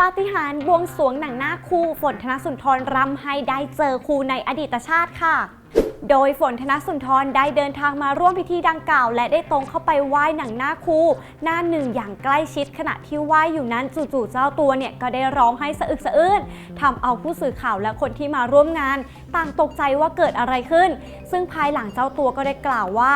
ปาฏิหาริย์บวงสรวงหนังหน้าคูฝนธนสุนทรรำให้ได้เจอคูในอดีตชาติค่ะ โดยฝนธนสุนทรได้เดินทางมาร่วมพิธีดังกล่าว และได้ตรงเข้าไปไหว้หนังหน้าคูหน้าหนึ่งอย่างใกล้ชิดขณะที่ไหว้อยู่นั้นจู่ๆเจ้าตัวเนี่ยก็ได้ร้องให้สะอึกสะอื้นทำเอาผู้สื่อข่าวและคนที่มาร่วมงาน ต่างตกใจว่าเกิดอะไรขึ้น ซึ่งภายหลังเจ้าตัวก็ได้กล่าวว่า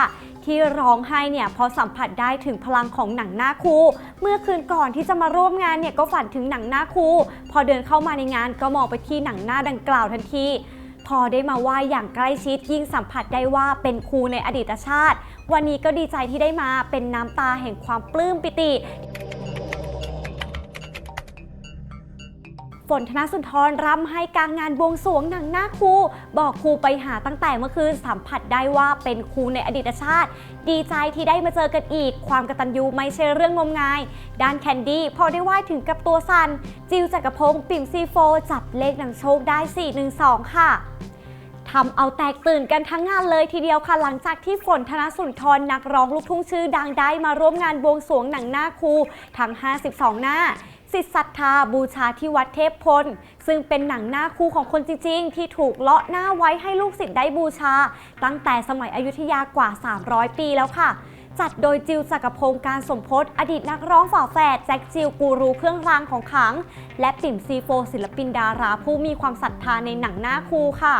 ที่ร้องไห้เนี่ยเพอสัมผัสได้ถึงพลังของหนังหน้าครูเมื่อคืนก่อนที่จะมาร่วมงานเนี่ยก็ฝันถึงหนังหน้าครูพอเดินเข้ามาในงานก็มองไปที่หนังหน้าดังกล่าวทันทีพอได้มาไหว้อย่างใกล้ชิดยิ่งสัมผัสได้ว่าเป็นครูในอดีตชาติ วันนี้ก็ดีใจที่ได้มาเป็นน้ำตาแห่งความปลื้มปิติ ฝนธนสุนทรรำให้กลางงานบวงสรวงหนังหน้าครู บอกครูไปหาตั้งแต่เมื่อคืนสัมผัสได้ว่าเป็นครูในอดีตชาติ ดีใจที่ได้มาเจอกันอีก ความกตัญญูไม่ใช่เรื่องงมงาย ด้านแคนดี้พอได้ไหว้ถึงกับตัวสันจิวจักรพงศ์ปิ่มซีโฟ จับเลขหนำโชคได้ 412 ค่ะทำเอาแตกตื่นกันทั้งงานเลยทีเดียวค่ะ หลังจากที่ฝนธนสุนทรนักร้องลูกทุ่งชื่อดังได้มาร่วมงานบวงสรวงหนังหน้าครูทั้ง 52 หน้า สิทธิศรัทธาบูชาที่วัดเทพพล ซึ่งเป็นหนังหน้าคู่ของคนจริง ๆ ที่ถูกเลาะหน้าไว้ให้ลูกศิษย์ได้บูชา ตั้งแต่สมัยอยุธยากว่า 300 ปีแล้วค่ะจัดโดยจิวจักรพงศ์การสมพศอดีตนักร้องฝาแฝดแจ็คจิวกูรูเครื่องรางของขลัง และปิ่มซีโฟศิลปินดาราผู้มีความศรัทธาในหนังหน้าคูค่ะ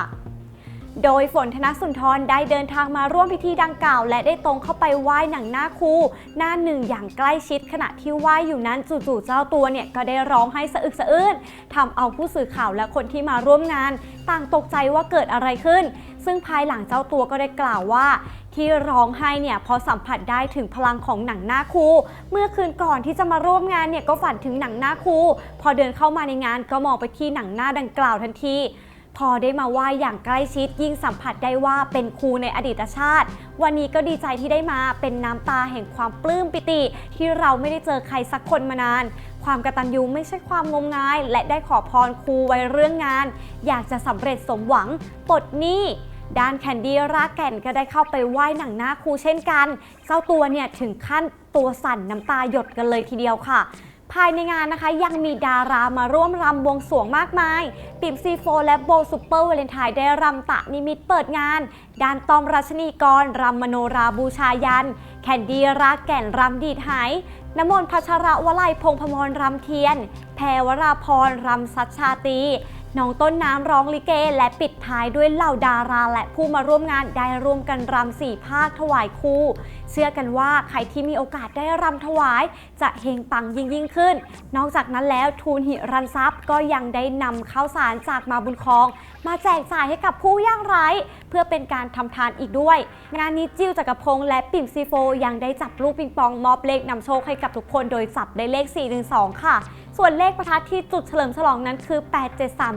โดยฝนธนสุนทรได้เดินทางมาร่วมพิธีดังกล่าว และได้ตรงเข้าไปไหว้หนังหน้าคูหน้าหนึ่งอย่างใกล้ชิดขณะที่ไหว้อยู่นั้นจู่ๆเจ้าตัวเนี่ยก็ได้ร้องให้สะอึกสะอื้นทำเอาผู้สื่อข่าวและคนที่มาร่วมงาน ต่างตกใจว่าเกิดอะไรขึ้น ซึ่งภายหลังเจ้าตัวก็ได้กล่าวว่าที่ร้องไห้เนี่ยพอสัมผัสได้ถึงพลังของหนังหน้าคูเมื่อคืนก่อนที่จะมาร่วมงานเนี่ยก็ฝันถึงหนังหน้าคูพอเดินเข้ามาในงานก็มองไปที่หนังหน้าดังกล่าวทันที พอได้มาไหว้อย่างใกล้ชิดยิ่งสัมผัสได้ว่าเป็นครูในอดีตชาติ วันนี้ก็ดีใจที่ได้มาเป็นน้ำตาแห่งความปลื้มปิติ ที่เราไม่ได้เจอใครสักคนมานาน ความกระตัญญูไม่ใช่ความงมงาย และได้ขอพรครูไว้เรื่องงาน อยากจะสำเร็จสมหวังปลดหนี้ด้านแคนดี้รากแก่นก็ได้เข้าไปไหว้หนังหน้าครูเช่นกัน เจ้าตัวเนี่ยถึงขั้นตัวสั่นน้ำตาหยดกันเลยทีเดียวค่ะ ภายในงานนะคะยังมีดารามาร่วมรำบวงสรวงมากมายปิ่มซีโฟและโบซูเปอร์วาเลนไทน์ได้รำตะนิมิตเปิดงานด้านตอมรัชนีกรรำมโนราบูชายัน แคนดี้รากแก่นรำดีดหายน้ำมนต์พัชระวลัยพงพมรรำเทียน แพรวราพรรำสัชชาตี น้องต้นน้ำร้องลิเก และปิดท้ายด้วยเหล่าดาราและผู้มาร่วมงานได้ร่วมกันรำสี่ภาคถวายครูเชื่อกันว่าใครที่มีโอกาสได้รำถวาย จะเฮงปังยิ่งยิ่งขึ้น นอกจากนั้นแล้วทูลหิรันทรัพย์ก็ยังได้นำข้าวสารจากมาบุญคอง มาแจกจ่ายให้กับผู้ยากไร้ เพื่อเป็นการทำทานอีกด้วย งานนี้จิ้วจักรพงษ์และปิ่มซีโฟยังได้จับลูกปิงปองมอบเลขนำโชคให้กับทุกคนโดยจับได้เลข412ค่ะ ส่วนเลขประทัดที่จุดเฉลิมฉลองนั้นคือ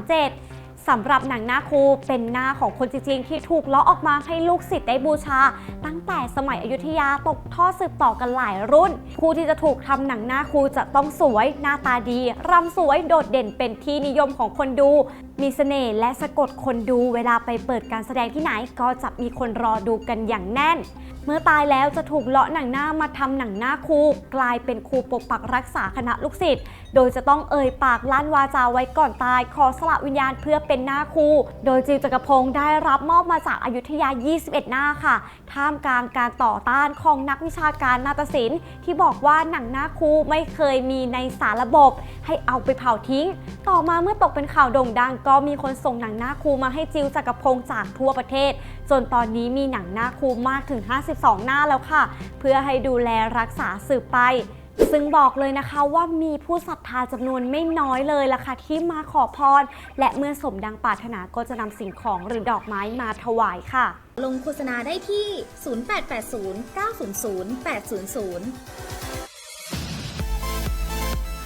8737สำหรับหนังหน้าครูเป็นหน้าของคนจริงๆ ที่ถูกเลาะออกมาให้ลูกศิษย์ได้บูชา ตั้งแต่สมัยอยุธยาตกทอดสืบต่อกันหลายรุ่นผู้ที่จะถูกทำหนังหน้าครูจะต้องสวย หน้าตาดีรำสวยโดดเด่นเป็นที่นิยมของคนดู มีเสน่ห์และสะกดคนดูเวลาไปเปิดการแสดงที่ไหนก็จะมีคนรอดูกันอย่างแน่น เมื่อตายแล้วจะถูกเลาะหนังหน้ามาทำหนังหน้าครูกลายเป็นครูปกปักรักษาคณะลูกศิษย์โดยจะต้องเอ่ยปากลั่นวาจาไว้ก่อนตาย ขอสละวิญญาณเพื่อเป็นหน้าครูโดยจิวจักรพงศ์ได้รับมอบมาจากอายุทยา 21 หน้าค่ะ ท่ามกลางการต่อต้านของนักวิชาการนาฏศิลป์ ที่บอกว่าหนังหน้าครูไม่เคยมีในสารระบบ ให้เอาไปเผาทิ้ง ต่อมาเมื่อตกเป็นข่าวโด่งดังก็็มีคนส่งหนังหน้าครูมาให้จิวจักรพงศ์จากทั่วประเทศ จนตอนนี้มีหนังหน้าครูมากถึง 52 หน้าแล้วค่ะ เพื่อให้ดูแลรักษาสืบไปซึ่งบอกเลยนะคะว่ามีผู้ศรัทธาจำนวนไม่น้อยเลยล่ะค่ะที่มาขอพร และเมื่อสมดังปรารถนาก็จะนำสิ่งของหรือดอกไม้มาถวายค่ะ ลงโฆษณาได้ที่ 0880 900 800เ